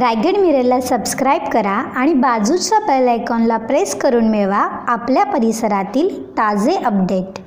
Raigad मिररला subscribe करा आणि बाजूच्या बेल आयकॉनला प्रेस करून मिळवा आपल्या परिसरातील ताजे अपडेट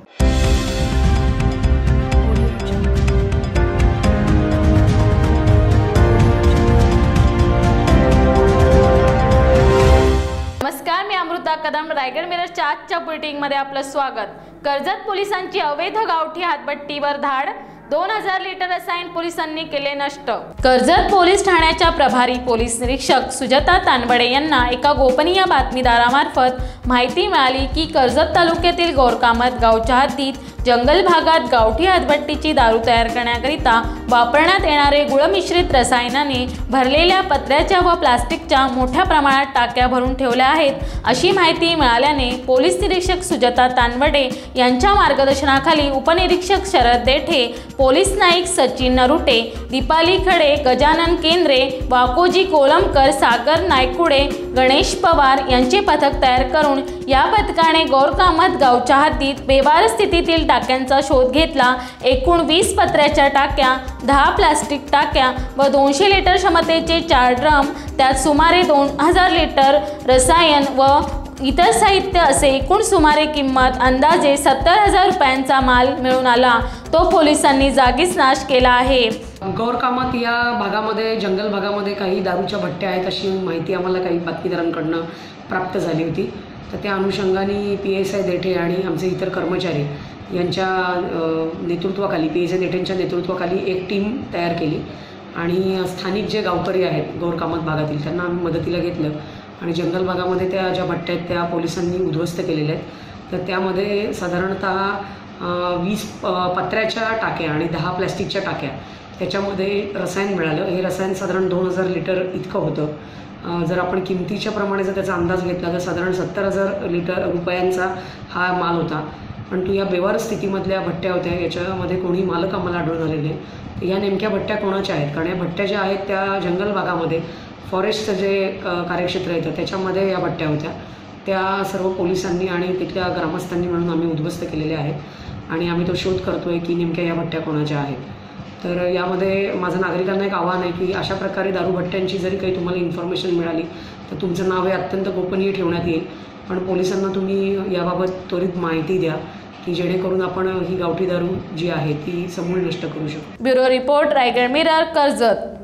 नमस्कार मी अमृता कदम रायगड मिरजच्या आजच्या बुलेटिंगमध्ये आपलं स्वागत. कर्जत पोलिसांची अवैध गावठी हातबट्टीवर धाड दोन हजार लिटर रसायन पोलिसांनी केले नष्ट. कर्जत पोलीस ठाण्याच्या प्रभारी पोलीस निरीक्षक सुजाता तानबडे यांना एका गोपनीय बातमीदारामार्फत माहिती मिळाली की कर्जत तालुक्यातील गोरकामत गावच्या हद्दीत जंगल भागात गावठी हातभट्टीची दारू तयार करण्याकरिता वापरण्यात येणारे गुळमिश्रित रसायनाने भरलेल्या पत्र्याच्या व प्लास्टिकच्या मोठ्या प्रमाणात टाक्या भरून ठेवल्या आहेत. अशी माहिती मिळाल्याने पोलीस निरीक्षक सुजाता तानवडे यांच्या मार्गदर्शनाखाली उपनिरीक्षक शरद देठे पोलीस नाईक सचिन नरुटे दीपाली खडे गजानन केंद्रे वाकोजी कोलमकर सागर नायकुडे गणेश पवार यांचे पथक तयार करून या पथकाने गौरकामत गावच्या हद्दीत बेवार स्थितीतील टाक्यांचा शोध घेतला. एकूण वीस पत्र्याच्या टाक्या दहा प्लास्टिक टाक्या व दोनशे लिटर क्षमतेचे चार ड्रम त्यात सुमारे दोन हजार लिटर रसायन व इतर साहित्य असे एकूण सुमारे किंमत अंदाजे सत्तर हजार रुपयांचा माल मिळून आला. तो पोलिसांनी जागीच नाश केला आहे. गौरकामत या भागामध्ये जंगल भागामध्ये काही दारूच्या भट्ट्या आहेत अशी माहिती आम्हाला काही बातमीदारांकडनं प्राप्त झाली होती. तर त्या अनुषंगाने पी एस आय देठे आणि आमचे इतर कर्मचारी यांच्या नेतृत्वाखाली पी एस आय देठेंच्या नेतृत्वाखाली एक टीम तयार केली. आणि स्थानिक जे गावकरी आहेत गौरकामत भागातील त्यांना आम्ही मदतीला घेतलं. आणि जंगल भागामध्ये त्या ज्या भट्ट्या आहेत त्या पोलिसांनी उद्ध्वस्त केलेल्या आहेत. तर त्यामध्ये साधारणतः वीस प पत्र्याच्या टाक्या आणि दहा प्लॅस्टिकच्या टाक्या त्याच्यामध्ये रसायन मिळालं. हे रसायन साधारण दोन हजार लिटर इतकं होतं. जर आपण किमतीच्या प्रमाणे जर त्याचा अंदाज घेतला तर साधारण सत्तर हजार लिटर रुपयांचा हा माल होता. पण तू या बेवार स्थितीमधल्या भट्ट्या होत्या याच्यामध्ये कोणी मालक आम्हाला आढळून आलेले तर या नेमक्या भट्ट्या कोणाच्या आहेत? कारण या भट्ट्या ज्या आहेत त्या जंगल भागामध्ये फॉरेस्टचं जे कार्यक्षेत्र येतं त्याच्यामध्ये या भट्ट्या होत्या. त्या सर्व पोलिसांनी आणि तिथल्या ग्रामस्थांनी म्हणून आम्ही उद्ध्वस्त केलेल्या आहेत. आणि आम्ही तो शोध करतो आहे की नेमक्या या भट्ट्या कोणाच्या आहेत. तर यामध्ये माझं नागरिकांना एक आव्हान आहे की अशा प्रकारे दारूभट्ट्यांची जरी काही तुम्हाला इन्फॉर्मेशन मिळाली तर तुमचं नाव हे अत्यंत गोपनीय ठेवण्यात येईल. पण पोलिसांना तुम्ही याबाबत त्वरित माहिती द्या. की जेणेकरून आपण ही गावठी दारू जी आहे ती समूळ नष्ट करू शकतो bureau report Raigad mirror Karjat.